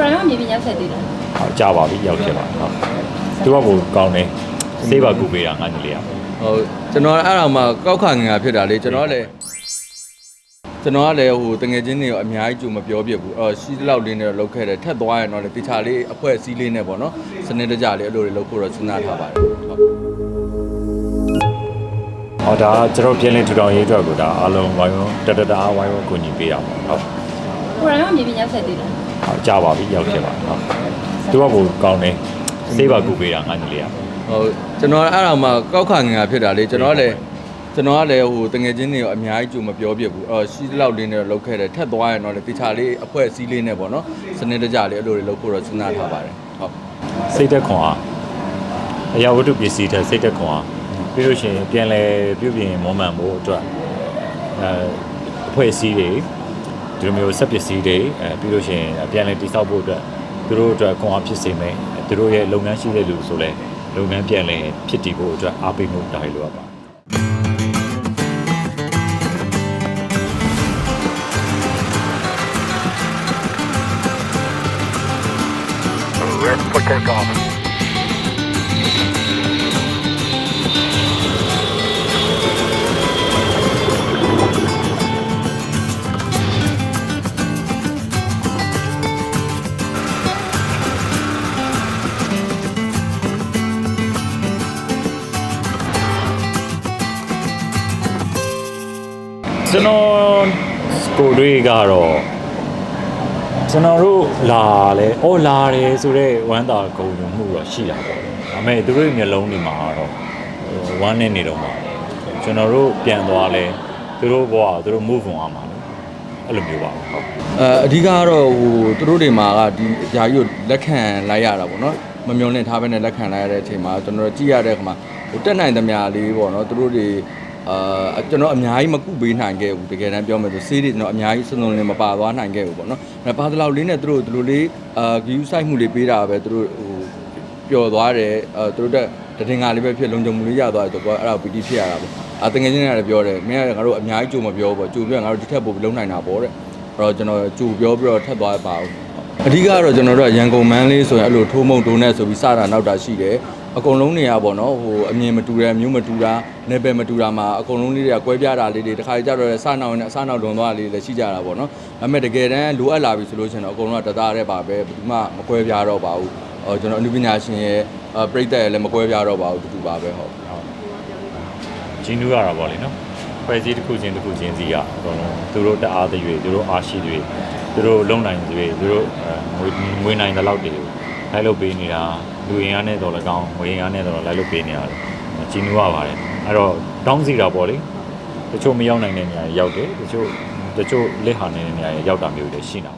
ကိုယ်တိုင်ကမြေပြင်ရောက်ဆက်သေးတယ်ဟုတ်ကြာပါပြီရောက်ဖြစ်ပါဟုတ်သူကကိုကောင်းတယ်စေးပါကူပေးတာငါညီလေးอ่ะဟုတ်ကျွန်တော်အဲ့ဒါမှကောက်ခါငင်ငါဖြစ်တာလေကျွန်တော်ကလည်းကျွန်တော်ကလည်းဟိုတငယ်ချင်းတွေရောအများကြီးကြုံမပြောပြဘူးအော်ရှိသလောက်လေးနဲ့တော့လောက်ခဲ့တယ်ထက်သွားရင်တော့လေတခြားလေးအဖွဲအစည်းလေးနဲ့ပေါ့နော်စနစ်တကျလေးအဲ့လိုတွေလောက်ဖို့တော့စဉ်းစားထားပါတယ်ဟုတ်ဟောဒါကျွန်တော်ပြင်လင်းထူထောင်ရေးအတွက်ကိုဒါအားလုံးဝိုင်းဝန်းတတတအားဝိုင်းဝန်းကူညီပေးရမှာဟုတ်ကိုယ်တိုင်ကမြေပြင်ရောက်ဆက်သေးတယ်ဟုတ် ကြာပါပြီရောက်ဖြစ်ပါဟုတ်သူကကိုကောင်းတယ်စေးပါကူပေးတာငါညီလေးอ่ะဟုတ်ကျွန်တော်အဲ့ဒါမှကောက်ခါငင်ငါဖြစ်တာလေကျွန်တော်ကလည်းကျွန်တော်ကလည်းဟိုတငယ်ချင်းတွေရောအများကြီးကြုံမပြောပြဘူးအော်ရှိသလောက်လေးနဲ့တော့လောက်ခဲ့တယ်ထက်သွားရင်တော့လေတခြားလေးအဖွဲအစည်းလေးနဲ့ပေါ့နော်စနစ်တကျလေးအဲ့လိုတွေလောက်ဖို့တော့စဉ်းစားထားပါတယ်ဟုတ်စိတ်သက်ခွန်အားအရာဝတ္ထုပစ္စည်းတဲ့စိတ်သက်ခွန်အားပြီးလို့ရှိရင်ပြန်လဲပြုပြင်မွမ်းမံဖို့အတွက်အဲအဖွဲ့အစည်းတွေ ဒီလိုမျိုးဆက်ပစ္စည်းတွေအဲပြီးလို့ရှိရင်ပြန်လဲတိစောက်ဖို့အတွက်သူတို့အတွက်ခွန်အားဖြစ်စေမယ်သူတို့ရဲ့လုပ်ငန်းရှိတဲ့လူဆိုလဲလုပ်ငန်းပြန်လဲဖြစ်တည်ဖို့အတွက်အားပေးမှုတားလို့ရပါ ကျွန်တော်ကိုတွေးကတော့ကျွန်တော်တို့လာလဲဩလာတယ်ဆိုတော့ဝမ်းသာဂုဏ်ယူမှုတော့ရှိတာပေါ့ဒါပေမဲ့သူတို့ရဲ့မျက်လုံးတွေမှာတော့ဟိုဝမ်းနေနေတော့မှာကျွန်တော်တို့ပြန်သွားလဲသူတို့ဘဝကိုသူတို့ move on အောင်ပါလို့အဲ့လိုမျိုးပါဟုတ်အဲအဓိကကတော့ဟိုသူတို့တွေမှာကဒီအရာကြီးကိုလက်ခံလိုက်ရတာပေါ့နော်မမျောနဲ့ထားဘဲနဲ့လက်ခံလိုက်ရတဲ့အချိန်မှာကျွန်တော်တို့ကြည့်ရတဲ့အခါမှာဟိုတက်နိုင်သမျှလေးပေါ့နော်သူတို့တွေ အာကျွန်တော်အများကြီးမကုပေးနိုင်ခဲ့ဘူးတကယ်တမ်းပြောမယ်ဆိုဆေးတွေကျွန်တော်အများကြီးစုံစုံလင်မပါသွားနိုင်ခဲ့ဘူးပေါ့နော်အဲပါတလောက်လေးနဲ့သူတို့ဒီလိုလေးအာဂယူဆိုင်မှုလေးပေးတာပဲသူတို့ဟိုပျော်သွားတယ်အဲသူတို့တက်တည်ငါလေးပဲဖြစ်လုံခြုံမှုလေးရသွားတယ်ဆိုတော့အဲ့ဒါကိုပီတိဖြစ်ရတာပေါ့အာတငယ်ချင်းတွေကလည်းပြောတယ်မင်းကငါတို့အများကြီးကြုံမပြောဘူးပေါ့ကြုံပြောငါတို့ဒီထက်ပိုပြီးလုံနိုင်တာပေါ့တဲ့အဲ့တော့ကျွန်တော်ကြိုပြောပြီးတော့ထပ်သွားပါဦးအဓိကကတော့ကျွန်တော်တို့ကရန်ကုန်မန်းလေးဆိုရင်အဲ့လိုထိုးမုံတိုးနဲ့ဆိုပြီးစတာနောက်တာရှိတယ် အကုန်လုံးတွေကပေါ့နော်ဟိုအမြင်မတူတဲ့မျိုးမတူတာနေပယ်မတူတာမှာအကုန်လုံးလေးတွေကကွဲပြားတာလေးတွေတခါကြတော့စနောက်နဲ့အစနောက်လွန်သွားတာလေးတွေလည်းရှိကြတာပေါ့နော်ဒါပေမဲ့တကယ်တမ်းလိုအပ်လာပြီဆိုလို့ရှိရင်တော့အကုန်လုံးကတသားရဲပါပဲဘယ်သူမှမကွဲပြားတော့ပါဘူးဟောကျွန်တော်အနုပညာရှင်ရဲ့ပြိတ္တရဲ့လည်းမကွဲပြားတော့ပါဘူးတူတူပါပဲဟုတ်ဂျင်းနူးရတာပေါ့လေနော်ဖွဲ့စည်းတစ်ခုချင်းတစ်ခုချင်းစီကအကုန်လုံးသူတို့တအားတွေသူတို့အားရှိတွေသူတို့လုံနိုင်တွေသူတို့အဲငွေငွေနိုင်တဲ့လောက်တွေလိုက်လုပ်ပေးနေတာ လူရင်းအားနဲ့တော့လည်းကောင်းငွေရင်းအားနဲ့တော့လိုက်လုပ်ပေးနေတာဂျင်းနူးရပါတယ်အဲ့တော့တောင်းစီတာပေါ့လေတချို့မရောက်နိုင်တဲ့နေရာတွေရောက်တယ်တချို့တချို့လက်ဟာနေတဲ့နေရာတွေရောက်တာမျိုးတွေရှိနေတာ